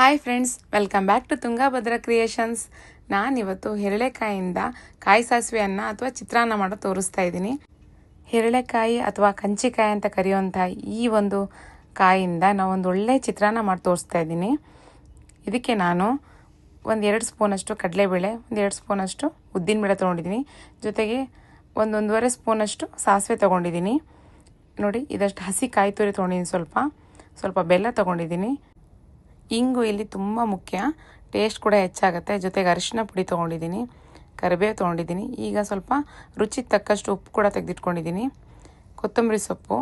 Hi friends welcome back to Tungabhadra creations ನಾನಿವತ್ತು ಹೆರಳೆಕಾಯಿಂದ ಕಾಯಿ ಸಾಸಿವೆ ಅನ್ನ ಅಥವಾ ಚಿತ್ರಾನ್ನ ಮಾಡೋ ತೋರಿಸ್ತಾ ಇದ್ದೀನಿ. ಹೆರಳೆಕಾಯಿ ಅಥವಾ ಕಂಚಿಕಾಯಿ ಅಂತ ಕರೆಯುವಂಥ ಈ ಒಂದು ಕಾಯಿಂದ ನಾವೊಂದು ಒಳ್ಳೆ ಚಿತ್ರಾನ್ನ ಮಾಡಿ ತೋರಿಸ್ತಾ ಇದ್ದೀನಿ. ಇದಕ್ಕೆ ನಾನು ಒಂದು ಎರಡು ಸ್ಪೂನಷ್ಟು ಕಡಲೆಬೇಳೆ, ಒಂದು ಎರಡು ಸ್ಪೂನಷ್ಟು ಉದ್ದಿನಬೇಳೆ ತೊಗೊಂಡಿದ್ದೀನಿ. ಜೊತೆಗೆ ಒಂದೊಂದೂವರೆ ಸ್ಪೂನಷ್ಟು ಸಾಸಿವೆ ತೊಗೊಂಡಿದ್ದೀನಿ. ನೋಡಿ, ಇದಷ್ಟು ಹಸಿ ಕಾಯಿ ತುರಿ ತೊಗೊಂಡಿದ್ದೀನಿ ಸ್ವಲ್ಪ. ಸ್ವಲ್ಪ ಬೆಲ್ಲ ತೊಗೊಂಡಿದ್ದೀನಿ. ಇಂಗು ಇಲ್ಲಿ ತುಂಬ ಮುಖ್ಯ. ಟೇಸ್ಟ್ ಕೂಡ ಹೆಚ್ಚಾಗುತ್ತೆ. ಜೊತೆಗೆ ಅರಿಶಿನ ಪುಡಿ ತೊಗೊಂಡಿದ್ದೀನಿ. ಕರಿಬೇವು ತೊಗೊಂಡಿದ್ದೀನಿ. ಈಗ ಸ್ವಲ್ಪ ರುಚಿಗೆ ತಕ್ಕಷ್ಟು ಉಪ್ಪು ಕೂಡ ತೆಗೆದಿಟ್ಕೊಂಡಿದ್ದೀನಿ. ಕೊತ್ತಂಬರಿ ಸೊಪ್ಪು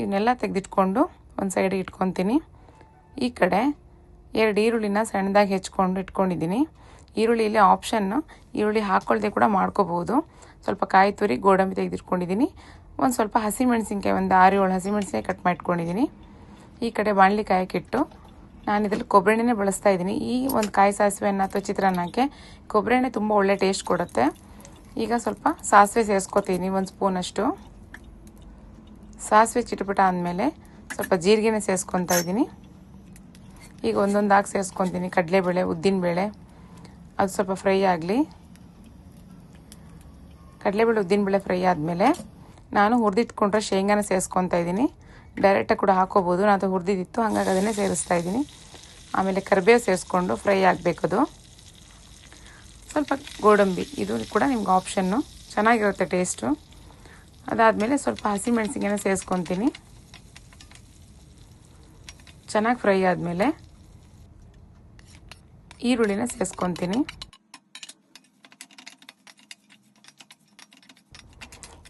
ಇವನ್ನೆಲ್ಲ ತೆಗೆದಿಟ್ಕೊಂಡು ಒಂದು ಸೈಡಿಗೆ ಇಟ್ಕೊತೀನಿ. ಈ ಕಡೆ ಎರಡು ಈರುಳ್ಳಿನ ಸಣ್ಣದಾಗಿ ಹೆಚ್ಕೊಂಡು ಇಟ್ಕೊಂಡಿದ್ದೀನಿ. ಈರುಳ್ಳಿ ಆಪ್ಷನ್ನು ಈರುಳ್ಳಿ ಹಾಕ್ಕೊಳ್ಳದೆ ಕೂಡ ಮಾಡ್ಕೋಬೋದು ಸ್ವಲ್ಪ ಕಾಯಿ ತುರಿ, ಗೋಡಂಬಿ ತೆಗೆದಿಟ್ಕೊಂಡಿದ್ದೀನಿ. ಒಂದು ಸ್ವಲ್ಪ ಹಸಿಮೆಣಸಿನ್ಕಾಯಿ, ಒಂದು ಆರು ಏಳು ಹಸಿಮೆಣಸಿನ್ಕಾಯಿ ಕಟ್ ಮಾಡಿಟ್ಕೊಂಡಿದ್ದೀನಿ. ಈ ಕಡೆ ಬಾಣಲಿಕಾಯಿ ಕಾಯಕ್ಕಿಟ್ಟು ನಾನು ಇದರಲ್ಲಿ ಕೊಬ್ಬರಿ ಎಣ್ಣೆನೇ ಬಳಸ್ತಾ ಇದ್ದೀನಿ. ಈ ಒಂದು ಕಾಯಿ ಸಾಸಿವೆಯನ್ನು ಅಥವಾ ಚಿತ್ರಾನ್ನಕ್ಕೆ ಕೊಬ್ಬರಿ ಎಣ್ಣೆ ತುಂಬ ಒಳ್ಳೆ ಟೇಸ್ಟ್ ಕೊಡುತ್ತೆ. ಈಗ ಸ್ವಲ್ಪ ಸಾಸಿವೆ ಸೇರಿಸ್ಕೊತೀನಿ, ಒಂದು ಸ್ಪೂನಷ್ಟು ಸಾಸಿವೆ ಚಿಟಪಟ ಆದಮೇಲೆ ಸ್ವಲ್ಪ ಜೀರಿಗೆನೇ ಸೇರಿಸ್ಕೊತಾ ಇದ್ದೀನಿ. ಈಗ ಒಂದೊಂದಾಗಿ ಸೇರಿಸ್ಕೊತೀನಿ, ಕಡಲೆಬೇಳೆ, ಉದ್ದಿನಬೇಳೆ. ಅದು ಸ್ವಲ್ಪ ಫ್ರೈ ಆಗಲಿ. ಕಡಲೆಬೇಳೆ, ಉದ್ದಿನಬೇಳೆ ಫ್ರೈ ಆದಮೇಲೆ ನಾನು ಹುರಿದಿಟ್ಕೊಂಡ್ರೆ ಶೇಂಗಾನ ಸೇರಿಸ್ಕೊತಾ ಇದ್ದೀನಿ. ಡೈರೆಕ್ಟಾಗಿ ಕೂಡ ಹಾಕೋಬೋದು. ನಾನು ಅದು ಹುರಿದಿದ್ದಿತ್ತು. ಹಾಗಾಗಿ ಅದನ್ನೇ ಸೇರಿಸ್ತಾ ಇದ್ದೀನಿ. ಆಮೇಲೆ ಕರಿಬೇವು ಸೇರಿಸ್ಕೊಂಡು ಫ್ರೈ ಆಗಬೇಕದು ಸ್ವಲ್ಪ ಗೋಡಂಬಿ. ಇದು ಕೂಡ ನಿಮ್ಗೆ ಆಪ್ಷನ್ನು ಚೆನ್ನಾಗಿರುತ್ತೆ ಟೇಸ್ಟು ಅದಾದಮೇಲೆ ಸ್ವಲ್ಪ ಹಸಿಮೆಣಸಿಗೆನ ಸೇರಿಸ್ಕೊತೀನಿ. ಚೆನ್ನಾಗಿ ಫ್ರೈ ಆದಮೇಲೆ ಈರುಳ್ಳಿನ ಸೇರಿಸ್ಕೊತೀನಿ.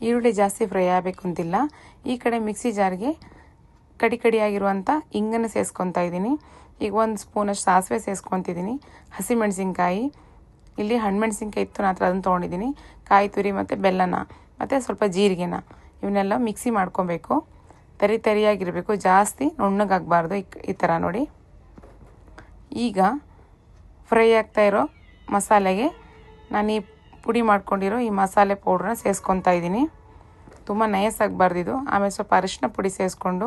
ಈರುಳ್ಳಿ ಜಾಸ್ತಿ ಫ್ರೈ ಆಗಬೇಕು ಅಂತಿಲ್ಲ ಈ ಕಡೆ ಮಿಕ್ಸಿ ಜಾರ್ಗೆ ಕಡಿ ಕಡಿಯಾಗಿರುವಂಥ ಇಂಗನ್ನು ಸೇರಿಸ್ಕೊತಾ ಇದ್ದೀನಿ. ಈಗ ಒಂದು ಸ್ಪೂನಷ್ಟು ಸಾಸಿವೆ ಸೇರಿಸ್ಕೊತಿದ್ದೀನಿ ಹಸಿಮೆಣಸಿನ್ಕಾಯಿ ಇಲ್ಲಿ ಹಣ್ಣುಮೆಣಸಿನ್ಕಾಯಿ ಇತ್ತು ನಾನು ಹತ್ರ ಅದನ್ನು ತೊಗೊಂಡಿದ್ದೀನಿ. ಕಾಯಿ, ತುರಿ ಮತ್ತು ಬೆಲ್ಲನ, ಮತ್ತು ಸ್ವಲ್ಪ ಜೀರಿಗೆನ, ಇವನ್ನೆಲ್ಲ ಮಿಕ್ಸಿ ಮಾಡ್ಕೊಬೇಕು. ತರಿ ತರಿಯಾಗಿರಬೇಕು, ಜಾಸ್ತಿ ನುಣ್ಣಗಾಗಬಾರ್ದು ಈ ಥರ ನೋಡಿ. ಈಗ ಫ್ರೈ ಆಗ್ತಾ ಇರೋ ಮಸಾಲೆಗೆ ನಾನು ಈ ಪುಡಿ ಮಾಡ್ಕೊಂಡಿರೋ ಈ ಮಸಾಲೆ ಪೌಡ್ರನ್ನ ಸೇರಿಸ್ಕೊತಾ ಇದ್ದೀನಿ. ತುಂಬ ನಯಸ್ಸಾಗಿ ಬರೆದಿದ್ದು. ಆಮೇಲೆ ಸ್ವಲ್ಪ ಅರಿಶಿನ ಪುಡಿ ಸೇರಿಸ್ಕೊಂಡು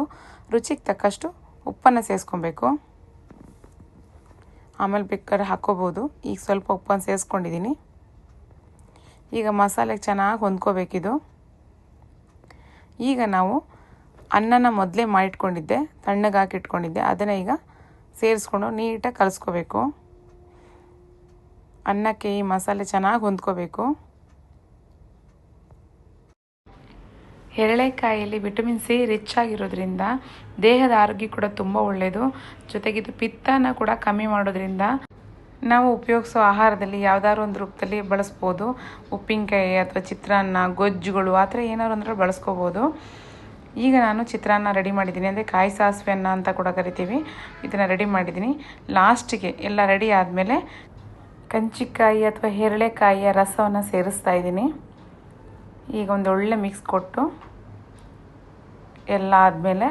ರುಚಿಗೆ ತಕ್ಕಷ್ಟು ಉಪ್ಪನ್ನು ಸೇರಿಸ್ಕೊಬೇಕು ಆಮೇಲೆ ಬೇಕಾದ್ರೆ ಹಾಕ್ಕೋಬೋದು. ಈಗ ಸ್ವಲ್ಪ ಉಪ್ಪನ್ನು ಸೇರಿಸ್ಕೊಂಡಿದ್ದೀನಿ ಈಗ ಮಸಾಲೆಗೆ ಚೆನ್ನಾಗಿ ಹೊಂದ್ಕೋಬೇಕಿದು. ಈಗ ನಾವು ಅನ್ನನ ಮೊದಲೇ ಮಾಡಿಟ್ಕೊಂಡಿದ್ದೆ, ತಣ್ಣಗೆ ಹಾಕಿಟ್ಕೊಂಡಿದ್ದೆ. ಅದನ್ನು ಈಗ ಸೇರಿಸ್ಕೊಂಡು ನೀಟಾಗಿ ಕಲಿಸ್ಕೋಬೇಕು. ಅನ್ನಕ್ಕೆ ಈ ಮಸಾಲೆ ಚೆನ್ನಾಗಿ ಹೊಂದ್ಕೋಬೇಕು. ಹೆರಳೆಕಾಯಿಯಲ್ಲಿ ವಿಟಮಿನ್ ಸಿ ರಿಚ್ ಆಗಿರೋದ್ರಿಂದ ದೇಹದ ಆರೋಗ್ಯ ಕೂಡ ತುಂಬ ಒಳ್ಳೆಯದು ಜೊತೆಗೆ ಇದು ಪಿತ್ತನ ಕೂಡ ಕಮ್ಮಿ ಮಾಡೋದ್ರಿಂದ ನಾವು ಉಪಯೋಗಿಸೋ ಆಹಾರದಲ್ಲಿ ಯಾವ್ದಾದ್ರು ಒಂದು ರೂಪದಲ್ಲಿ ಬಳಸ್ಬೋದು. ಉಪ್ಪಿನಕಾಯಿ ಅಥವಾ ಚಿತ್ರಾನ್ನ, ಗೊಜ್ಜುಗಳು ಆ ಥರ ಏನಾದ್ರು ಅಂದ್ರೆ ಬಳಸ್ಕೋಬೋದು. ಈಗ ನಾನು ಚಿತ್ರಾನ್ನ ರೆಡಿ ಮಾಡಿದ್ದೀನಿ. ಅಂದರೆ ಕಾಯಿ ಸಾಸಿವೆ ಅನ್ನ ಅಂತ ಕೂಡ ಕರಿತೀವಿ. ಇದನ್ನು ರೆಡಿ ಮಾಡಿದ್ದೀನಿ. ಲಾಸ್ಟಿಗೆ ಎಲ್ಲ ರೆಡಿ ಆದಮೇಲೆ ಕಂಚಿಕಾಯಿ ಅಥವಾ ಹೆರಳೆಕಾಯಿಯ ರಸವನ್ನು ಸೇರಿಸ್ತಾ ಇದ್ದೀನಿ. ಈಗ ಒಂದು ಒಳ್ಳೆ ಮಿಕ್ಸ್ ಕೊಟ್ಟು ಎಲ್ಲ ಆದಮೇಲೆ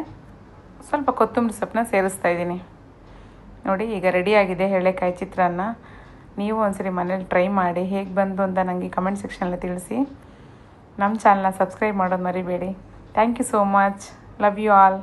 ಸ್ವಲ್ಪ ಕೊತ್ತಂಬರಿ ಸೊಪ್ಪನ್ನ ಸೇರಿಸ್ತಾ ಇದ್ದೀನಿ. ನೋಡಿ, ಈಗ ರೆಡಿಯಾಗಿದೆ ಎಳೆಕಾಯಿ ಚಿತ್ರಾನ್ನ. ನೀವು ಒಂದ್ಸರಿ ಮನೇಲಿ ಟ್ರೈ ಮಾಡಿ, ಹೇಗೆ ಬಂತು ಅಂತ ನನಗೆ ಕಮೆಂಟ್ ಸೆಕ್ಷನಲ್ಲಿ ತಿಳಿಸಿ. ನಮ್ಮ ಚಾನಲ್ನ ಸಬ್ಸ್ಕ್ರೈಬ್ ಮಾಡೋದು ಮರಿಬೇಡಿ. Thank you so much love you all